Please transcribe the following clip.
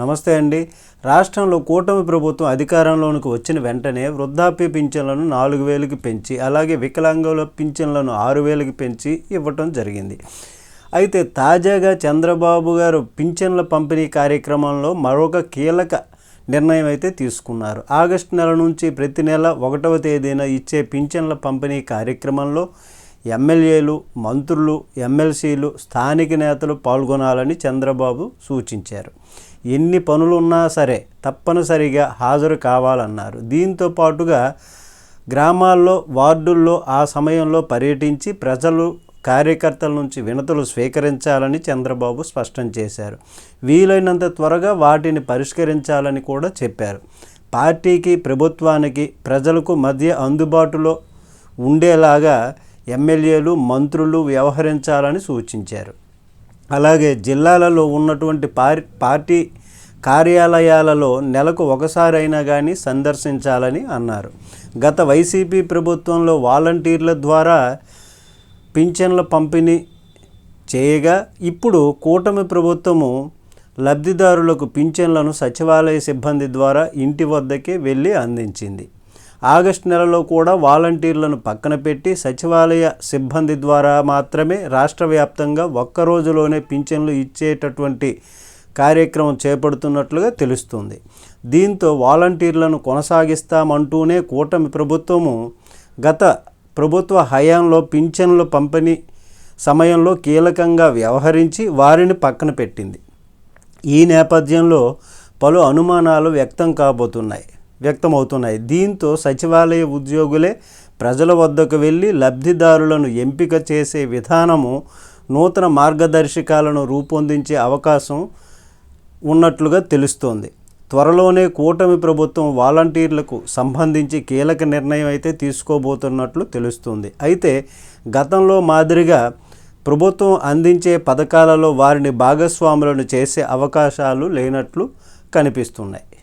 నమస్తే అండి. రాష్ట్రంలో కూటమి ప్రభుత్వం అధికారంలోనికి వచ్చిన వెంటనే వృద్ధాప్య పింఛన్లను నాలుగు వేలకు పెంచి అలాగే వికలాంగుల పింఛన్లను ఆరు వేలకి పెంచి ఇవ్వటం జరిగింది. అయితే తాజాగా చంద్రబాబు గారు పింఛన్ల పంపిణీ కార్యక్రమంలో మరొక కీలక నిర్ణయం అయితే తీసుకున్నారు. ఆగస్టు నెల నుంచి ప్రతి నెల ఒకటవ తేదీన ఇచ్చే పింఛన్ల పంపిణీ కార్యక్రమంలో ఎమ్మెల్యేలు మంత్రులు ఎమ్మెల్సీలు స్థానిక నేతలు పాల్గొనాలని చంద్రబాబు సూచించారు. ఎన్ని పనులున్నా సరే తప్పనిసరిగా హాజరు కావాలన్నారు. దీంతో పాటుగా గ్రామాల్లో వార్డుల్లో ఆ సమయంలో పర్యటించి ప్రజలు కార్యకర్తల నుంచి వినతులు స్వీకరించాలని చంద్రబాబు స్పష్టం చేశారు. వీలైనంత త్వరగా వాటిని పరిష్కరించాలని కూడా చెప్పారు. పార్టీకి ప్రభుత్వానికి ప్రజలకు మధ్య అందుబాటులో ఉండేలాగా ఎమ్మెల్యేలు మంత్రులు వ్యవహరించాలని సూచించారు. అలాగే జిల్లాలలో ఉన్నటువంటి పార్ పార్టీ కార్యాలయాలలో నెలకు ఒకసారైనా కానీ సందర్శించాలని అన్నారు. గత వైసీపీ ప్రభుత్వంలో వాలంటీర్ల ద్వారా పింఛన్ల పంపిణీ చేయగా ఇప్పుడు కూటమి ప్రభుత్వము లబ్ధిదారులకు పింఛన్లను సచివాలయ సిబ్బంది ద్వారా ఇంటి వద్దకే వెళ్ళి అందించింది. ఆగస్టు నెలలో కూడా వాలంటీర్లను పక్కన పెట్టి సచివాలయ సిబ్బంది ద్వారా మాత్రమే రాష్ట్ర వ్యాప్తంగా ఒక్క రోజులోనే పింఛన్లు ఇచ్చేటటువంటి కార్యక్రమం చేపడుతున్నట్లుగా తెలుస్తుంది. దీంతో వాలంటీర్లను కొనసాగిస్తామంటూనే కూటమి ప్రభుత్వము గత ప్రభుత్వ హయాంలో పింఛన్ల పంపిణీ సమయంలో కీలకంగా వ్యవహరించి వారిని పక్కన పెట్టింది. ఈ నేపథ్యంలో పలు అనుమానాలు వ్యక్తం కాబోతున్నాయి. వ్యక్తమవుతున్నాయి. దీంతో సచివాలయ ఉద్యోగులే ప్రజల వద్దకు వెళ్ళి లబ్ధిదారులను ఎంపిక చేసే విధానము నూతన మార్గదర్శకాలను రూపొందించే అవకాశం ఉన్నట్లుగా తెలుస్తోంది. త్వరలోనే కూటమి ప్రభుత్వం వాలంటీర్లకు సంబంధించి కీలక నిర్ణయం అయితే తీసుకోబోతున్నట్లు తెలుస్తుంది. అయితే గతంలో మాదిరిగా ప్రభుత్వం అందించే పథకాలలో వారిని భాగస్వాములను చేసే అవకాశాలు లేనట్లు కనిపిస్తున్నాయి.